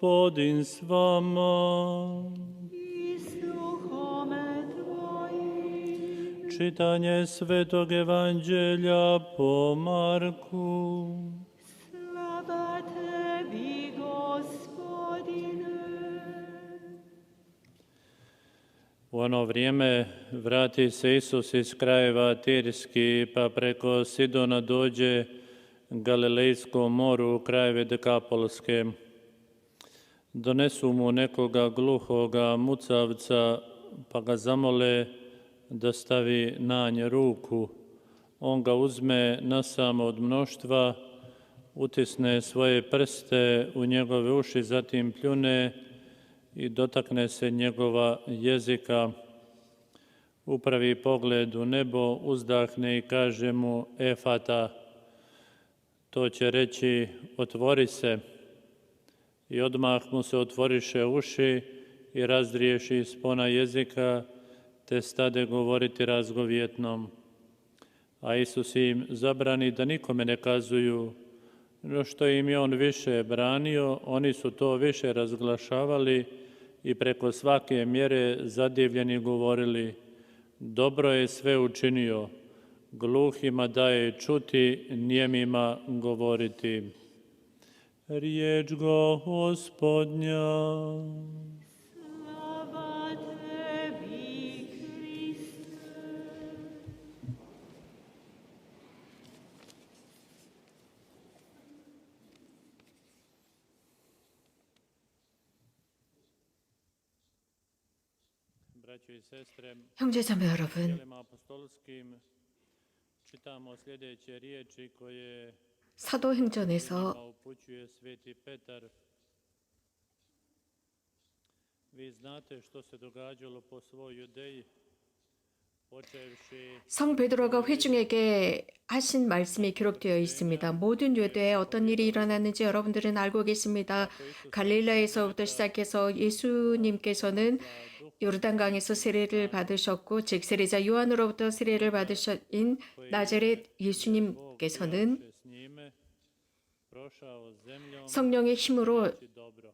Gospodin s vama. i s Tvojim. Čitanje Svetog Evanđelja po Marku. Slava Tebi, Gospodine. U ono vrijeme vrati se Isus iz krajeva Tirski, pa preko Sidona dođe Galilejskom moru u krajeve Dekapolske. Donesu mu nekoga gluhoga mucavca, pa ga zamole da stavi na nje ruku. On ga uzme nasamo od mnoštva, utisne svoje prste u njegove uši, zatim pljune i dotakne se njegova jezika, upravi pogled u nebo, uzdahne i kaže mu efata, to će reći otvori se i odmah mu se otvoriše uši i razdriješi spona jezika, te stade govoriti razgovjetnom. A Isus im zabrani da nikome ne kazuju, no što im je on više branio, oni su to više razglašavali i preko svake mjere zadivljeni govorili, dobro je sve učinio, gluhima daje čuti, nijemima govoriti. Riecz go, Gospodnia. Sława Tebie, Chryste. Bracio i siostry, Ludzie zamiarowani. Apostolskim czytamy o sljedeće riječi koje 사도행전에서 성 베드로가 회중에게 하신 말씀이 기록되어 있습니다. 모든 유대에 어떤 일이 일어났는지 여러분들은 알고 계십니다. 갈릴라에서부터 시작해서 예수님께서는 요르단강에서 세례를 받으셨고 즉 세례자 요한으로부터 세례를 받으신 나자렛 예수님께서는 성령의 힘으로 dobro.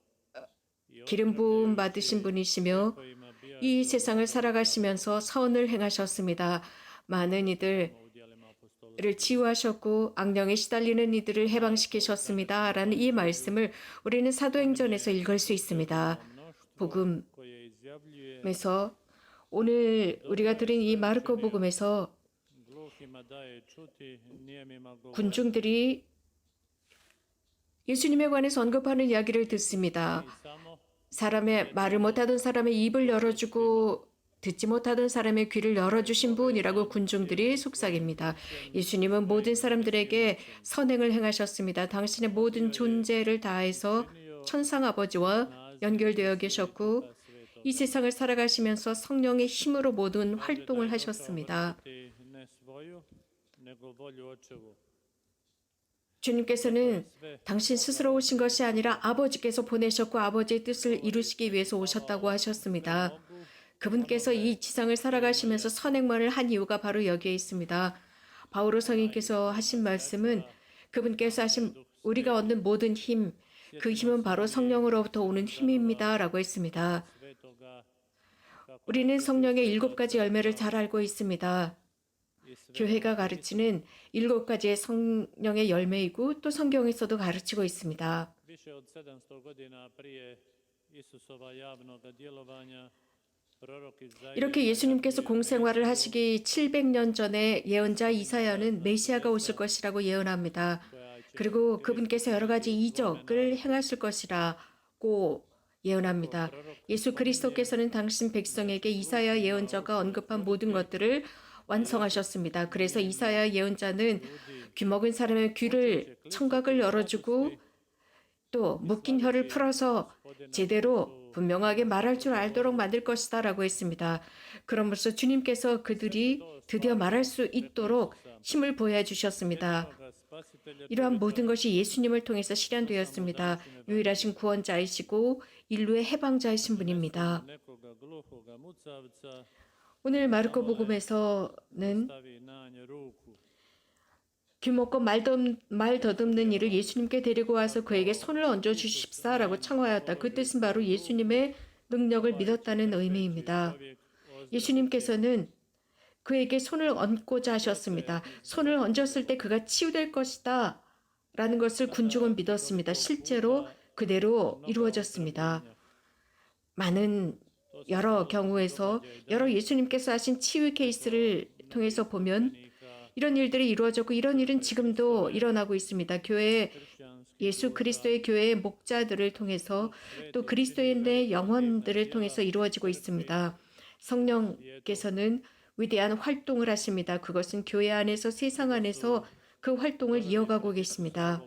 기름 부음 받으신 분이시며 이 세상을 살아가시면서 선을 행하셨습니다. 많은 이들 u dijelima apostolskim. 를 치유하셨고 악령에 시달리는 이들을 해방시키셨습니다. 라는 이 말씀을 우리는 사도행전에서 읽을 수 있습니다. 복음에서 오늘 우리가 들은 이 마르코 복음에서. 군중들이 예수님에 관해서 언급하는 이야기를 듣습니다. 사람의 말을 못하던 사람의 입을 열어주고 듣지 못하던 사람의 귀를 열어주신 분이라고 군중들이 속삭입니다. 예수님은 모든 사람들에게 선행을 행하셨습니다. 당신의 모든 존재를 다해서 천상 아버지와 연결되어 계셨고 이 세상을 살아가시면서 성령의 힘으로 모든 활동을 하셨습니다. 주님께서는 당신 스스로 오신 것이 아니라 아버지께서 보내셨고 아버지의 뜻을 이루시기 위해서 오셨다고 하셨습니다. 그분께서 이 지상을 살아가시면서 선행만을 한 이유가 바로 여기에 있습니다. 바오로 성인께서 하신 말씀은 그분께서 하신 우리가 얻는 모든 힘, 그 힘은 바로 성령으로부터 오는 힘입니다 라고 했습니다. Svetoga 우리는 성령의 일곱 가지 열매를 잘 알고 있습니다. 교회가 가르치는 일곱 가지의 성령의 열매이고 또 성경에서도 가르치고 있습니다. više od 700 godina prije Isusova javnoga djelovanja prorok Izaija 이렇게 예수님께서 공생활을 하시기 700년 전에 예언자 이사야는 메시아가 오실 것이라고 예언합니다. 그리고 그분께서 여러 가지 이적을 행하실 것이라고 예언합니다. 예수 그리스도께서는 당신 백성에게 이사야 예언자가 언급한 모든 것들을 완성하셨습니다. 그래서 이사야 예언자는 귀 먹은 사람의 귀를 청각을 열어주고 또 묶인 혀를 풀어서 제대로 분명하게 말할 줄 알도록 만들 것이다 라고 했습니다. 그럼으로써 주님께서 그들이 드디어 말할 수 있도록 힘을 보여주셨습니다. 이러한 모든 것이 예수님을 통해서 실현되었습니다. 유일하신 구원자이시고 인류의 해방자이신 분입니다. 오늘 마르코 복음에서는 덤, 말 더듬는 이를 예수님께 데리고 와서 그에게 손을 얹어 주십사라고 청하였다. 그 뜻은 바로 예수님의 능력을 믿었다는 의미입니다. 예수님께서는 그에게 손을 얹고자 하셨습니다. 손을 얹었을 때 그가 치유될 것이다. 라는 것을 군중은 믿었습니다. 실제로 그대로 이루어졌습니다. 많은 여러 경우에서 여러 예수님께서 하신 치유 케이스를 통해서 보면 이런 일들이 이루어졌고 이런 일은 지금도 일어나고 있습니다. 교회 예수 그리스도의 교회의 목자들을 통해서 또 그리스도인의 영혼들을 통해서 이루어지고 있습니다. 성령께서는 위대한 활동을 하십니다. 그것은 교회 안에서 세상 안에서 그 활동을 이어가고 계십니다.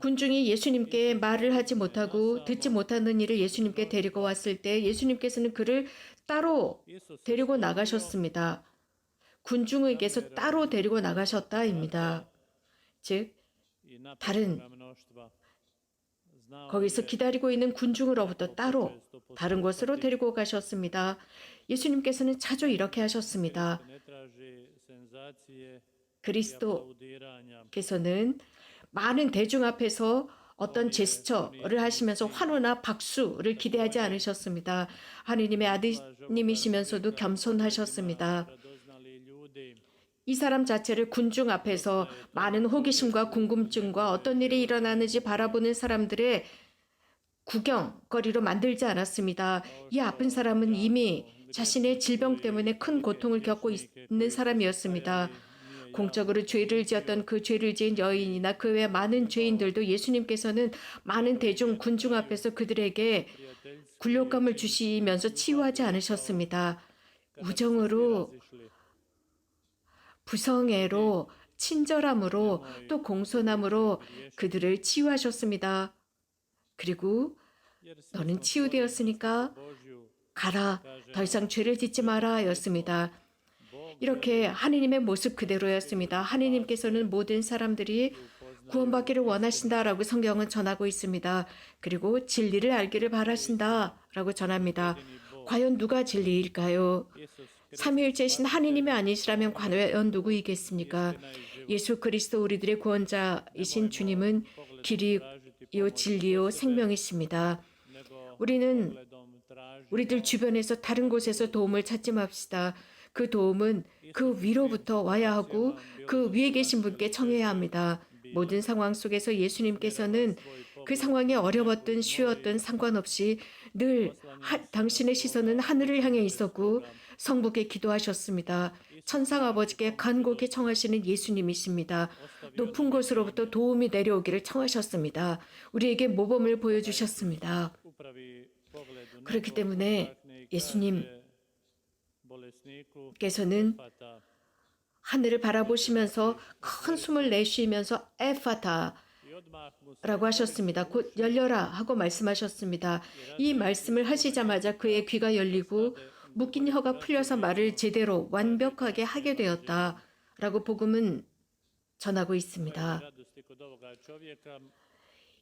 군중이 예수님께 말을 하지 못하고 듣지 못하는 이를 예수님께 데리고 왔을 때 예수님께서는 그를 따로 데리고 나가셨습니다. 군중에게서 따로 데리고 나가셨다입니다. 즉 다른 거기서 기다리고 있는 군중으로부터 따로 다른 곳으로 데리고 가셨습니다. 예수님께서는 자주 이렇게 하셨습니다. 그리스도께서는 많은 대중 앞에서 어떤 제스처를 하시면서 환호나 박수를 기대하지 않으셨습니다. 하느님의 아드님이시면서도 겸손하셨습니다. 이 사람 자체를 군중 앞에서 많은 호기심과 궁금증과 어떤 일이 일어나는지 바라보는 사람들의 구경거리로 만들지 않았습니다. 이 아픈 사람은 이미 자신의 질병 때문에 큰 고통을 겪고 있는 사람이었습니다. 공적으로 죄를 지었던 그 죄를 지은 여인이나 그 외 많은 죄인들도 예수님께서는 많은 대중 군중 앞에서 그들에게 굴욕감을 주시면서 치유하지 않으셨습니다. 우정으로 부성애로 친절함으로 또 공손함으로 그들을 치유하셨습니다. 그리고 너는 치유되었으니까 가라 더 이상 죄를 짓지 마라 였습니다. 이렇게 하느님의 모습 그대로였습니다. 하느님께서는 모든 사람들이 구원받기를 원하신다라고 성경은 전하고 있습니다. 그리고 진리를 알기를 바라신다라고 전합니다. 과연 누가 진리일까요? 삼위일체신 하느님이 아니시라면 과연 누구이겠습니까? 예수 그리스도 우리들의 구원자이신 주님은 길이요 진리요 생명이십니다. 우리는 우리들 주변에서 다른 곳에서 도움을 찾지 맙시다. 그 도움은 그 위로부터 와야 하고 그 위에 계신 분께 청해야 합니다. 모든 상황 속에서 예수님께서는 그 상황이 어려웠든 쉬웠든 상관없이 늘 하, 당신의 시선은 하늘을 향해 있었고 성부께 기도하셨습니다. 천상 아버지께 간곡히 청하시는 예수님이십니다. 높은 곳으로부터 도움이 내려오기를 청하셨습니다. 우리에게 모범을 보여주셨습니다. 그렇기 때문에 예수님 께서는 하늘을 바라보시면서 큰 숨을 내쉬면서 에파타 라고 하셨습니다. 곧 열려라 하고 말씀하셨습니다. 이 말씀을 하시자마자 그의 귀가 열리고 묶인 혀가 풀려서 말을 제대로 완벽하게 하게 되었다. 라고 복음은 전하고 있습니다.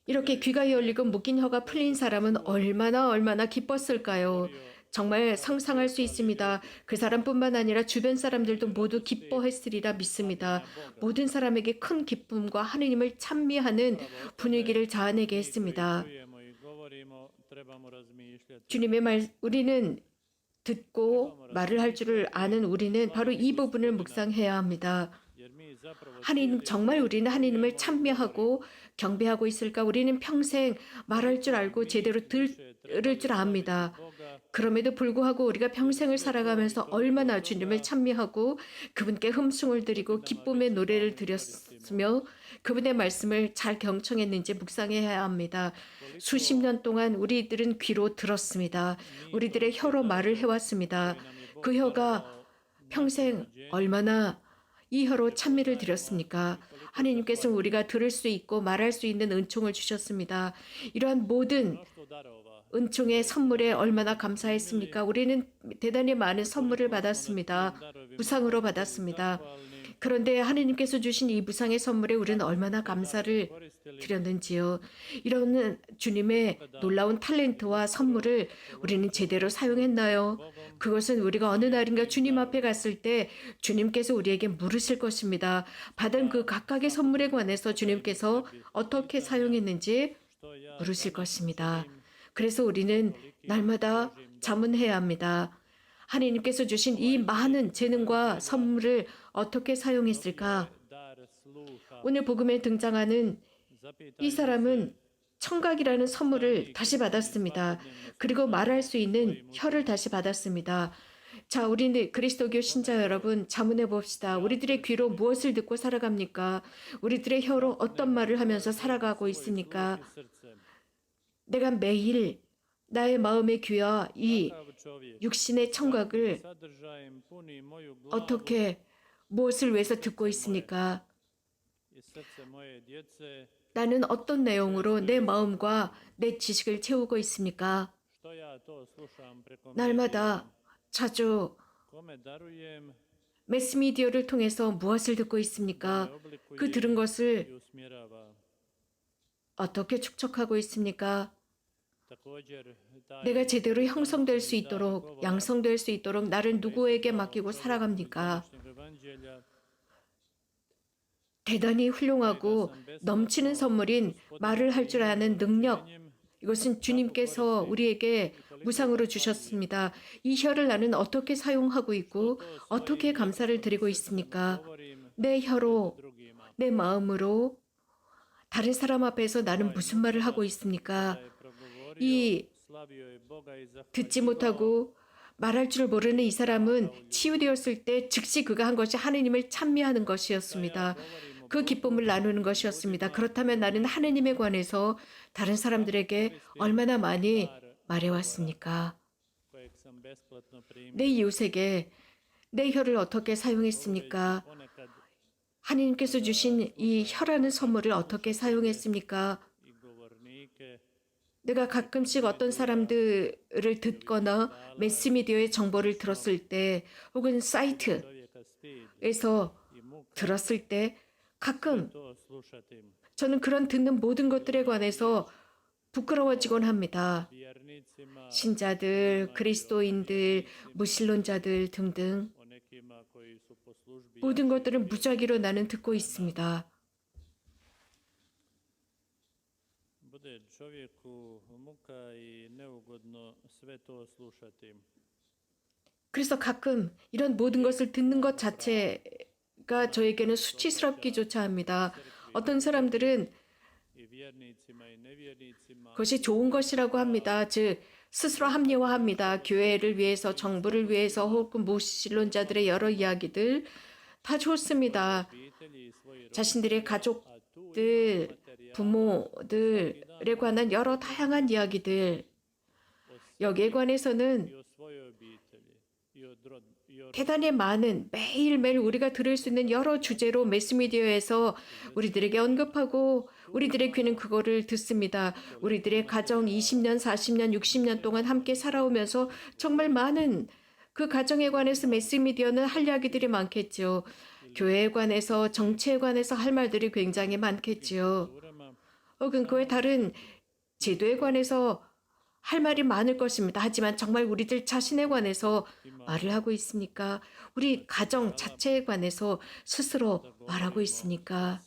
이렇게 귀가 열리고 묶인 혀가 풀린 사람은 얼마나 얼마나 기뻤을까요? 정말 상상할 수 있습니다. 그 사람뿐만 아니라 주변 사람들도 모두 기뻐했으리라 믿습니다. 모든 사람에게 큰 기쁨과 하느님을 찬미하는 분위기를 자아내게 했습니다. 주님의 말, 우리는 듣고 말을 할 줄을 아는 우리는 바로 이 부분을 묵상해야 합니다. 하나님 정말 우리는 하나님을 찬미하고 경배하고 있을까? 우리는 평생 말할 줄 알고 제대로 들을 줄 압니다. 그럼에도 불구하고 우리가 평생을 살아가면서 얼마나 주님을 찬미하고 그분께 흠숭을 드리고 기쁨의 노래를 드렸으며 그분의 말씀을 잘 경청했는지 묵상해야 합니다. 수십 년 동안 우리들은 귀로 들었습니다. 우리들의 혀로 말을 해왔습니다. 그 혀가 평생 얼마나 이 혀로 찬미를 드렸습니까? 하나님께서 우리가 들을 수 있고 말할 수 있는 은총을 주셨습니다. 이러한 모든 은총의 선물에 얼마나 감사했습니까? 우리는 대단히 많은 선물을 받았습니다. 무상으로 받았습니다. 그런데 하느님께서 주신 이 무상의 선물에 우리는 얼마나 감사를 드렸는지요. 이런 주님의 놀라운 탤런트와 선물을 우리는 제대로 사용했나요? 그것은 우리가 어느 날인가 주님 앞에 갔을 때 주님께서 우리에게 물으실 것입니다. 받은 그 각각의 선물에 관해서 주님께서 어떻게 사용했는지 물으실 것입니다. 그래서 우리는 날마다 자문해야 합니다. 하나님께서 주신 이 많은 재능과 선물을 어떻게 사용했을까? 오늘 복음에 등장하는 이 사람은 청각이라는 선물을 다시 받았습니다. 그리고 말할 수 있는 혀를 다시 받았습니다. 자, 우리는 그리스도교 신자 여러분 자문해 봅시다. 우리들의 귀로 무엇을 듣고 살아갑니까? 우리들의 혀로 어떤 말을 하면서 살아가고 있습니까? 내가 매일 나의 마음의 귀와 이 육신의 청각을 어떻게 무엇을 위해서 듣고 있습니까? 나는 어떤 내용으로 내 마음과 내 지식을 채우고 있습니까? 날마다 자주 매스미디어를 통해서 무엇을 듣고 있습니까? 그 들은 것을 어떻게 축적하고 있습니까? 내가 제대로 형성될 수 있도록 양성될 수 있도록 나를 누구에게 맡기고 살아갑니까? 대단히 훌륭하고 넘치는 선물인 말을 할 줄 아는 능력. 이것은 주님께서 우리에게 무상으로 주셨습니다. 이 혀를 나는 어떻게 사용하고 있고 어떻게 감사를 드리고 있습니까? 내 혀로, 내 마음으로 다른 사람 앞에서 나는 무슨 말을 하고 있습니까? 이 듣지 못하고 말할 줄 모르는 이 사람은 치유되었을 때 즉시 그가 한 것이 하느님을 찬미하는 것이었습니다. 그 기쁨을 나누는 것이었습니다. 그렇다면 나는 하느님에 관해서 다른 사람들에게 얼마나 많이 말해왔습니까? 내 이웃에게 내 혀를 어떻게 사용했습니까? 하나님께서 주신 이 혀라는 선물을 어떻게 사용했습니까? 내가 가끔씩 어떤 사람들을 듣거나 매스미디어의 정보를 들었을 때 혹은 사이트에서 들었을 때 가끔 저는 그런 듣는 모든 것들에 관해서 부끄러워지곤 합니다. 신자들, 그리스도인들, 무신론자들 등등 모든 것들은 무작위로 나는 듣고 있습니다. 그래서 가끔 이런 모든 것을 듣는 것 자체 가 저에게는 수치스럽기조차 합니다. 어떤 사람들은 그것이 좋은 것이라고 합니다. 즉 스스로 합리화합니다. 교회를 위해서, 정부를 위해서, 혹은 무신론자들의 여러 이야기들 다 좋습니다. 자신들의 가족들, 부모들에 관한 여러 다양한 이야기들 여기에 관해서는 대단히 많은 매일매일 우리가 들을 수 있는 여러 주제로 매스미디어에서 우리들에게 언급하고 우리들의 귀는 그거를 듣습니다. 우리들의 가정 20년, 40년, 60년 동안 함께 살아오면서 정말 많은 그 가정에 관해서 매스미디어는 할 이야기들이 많겠죠. 교회에 관해서 정치에 관해서 할 말들이 굉장히 많겠지요. 혹은 그의 다른 제도에 관해서 할 말이 많을 것입니다. 하지만 정말 우리들 자신에 관해서 말을 하고 있습니까? 우리 가정 자체에 관해서 스스로 말하고 있습니까?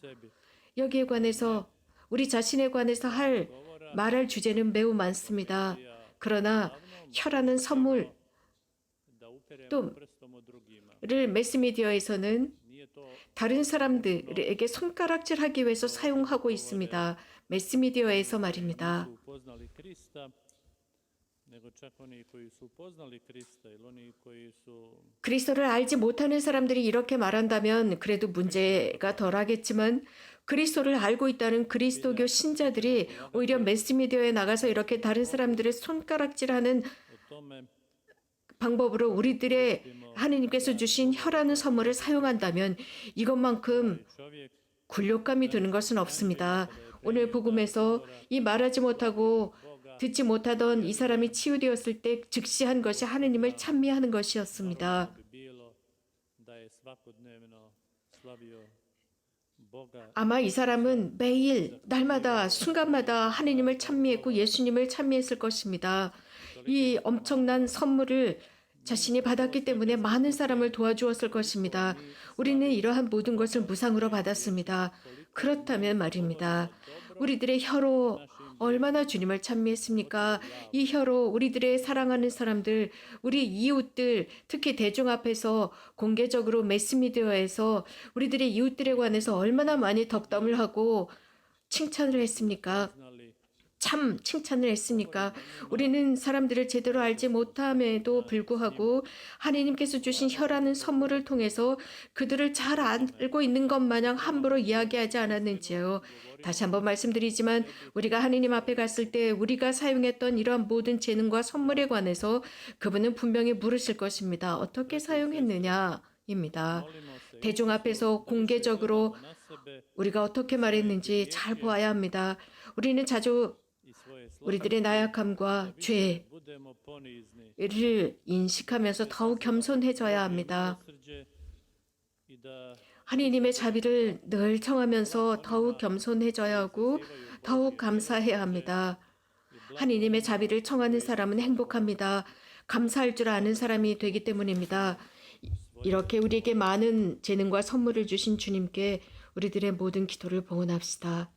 여기에 관해서 우리 자신에 관해서 할 말할 주제는 매우 많습니다. 그러나 혀라는 선물을 da uperemo 또- prstom o drugima. 매스미디어에서는 다른 사람들에게 손가락질하기 위해서 사용하고 있습니다. 매스미디어에서 말입니다. 그리스도를 알지 못하는 사람들이 이렇게 말한다면 그래도 문제가 덜하겠지만 그리스도를 알고 있다는 그리스도교 신자들이 오히려 매스미디어에 나가서 이렇게 다른 사람들의 손가락질하는 방법으로 우리들의 하느님께서 주신 혀라는 선물을 사용한다면 이것만큼 굴욕감이 드는 것은 없습니다. 오늘 복음에서 이 말하지 못하고 듣지 못하던 이 사람이 치유되었을 때 즉시 한 것이 하느님을 찬미하는 것이었습니다. 아마 이 사람은 매일 날마다 순간마다 하느님을 찬미했고 예수님을 찬미했을 것입니다. 이 엄청난 선물을 자신이 받았기 때문에 많은 사람을 도와주었을 것입니다. 우리는 이러한 모든 것을 무상으로 받았습니다. 그렇다면 말입니다. 우리들의 혀로 얼마나 주님을 찬미했습니까? 이 혀로 우리들의 사랑하는 사람들, 우리 이웃들, 특히 대중 앞에서 공개적으로 매스미디어에서 우리들의 이웃들에 관해서 얼마나 많이 덕담을 하고 칭찬을 했습니까? 참 칭찬을 했습니까? 우리는 사람들을 제대로 알지 못함에도 불구하고 하나님께서 주신 혀라는 선물을 통해서 그들을 잘 알고 있는 것 마냥 함부로 이야기하지 않았는지요. 다시 한번 말씀드리지만 우리가 하나님 앞에 갔을 때 우리가 사용했던 이러한 모든 재능과 선물에 관해서 그분은 분명히 물으실 것입니다. 어떻게 사용했느냐 입니다. 대중 앞에서 공개적으로 우리가 어떻게 말했는지 잘 보아야 합니다. 우리는 자주 우리들의 나약함과 죄를 인식하면서 더욱 겸손해져야 합니다. 하나님의 자비를 늘 청하면서 더욱 겸손해져야 하고 더욱 감사해야 합니다. 하나님의 자비를 청하는 사람은 행복합니다. 감사할 줄 아는 사람이 되기 때문입니다. 이렇게 우리에게 많은 재능과 선물을 주신 주님께 우리들의 모든 기도를 봉헌합시다.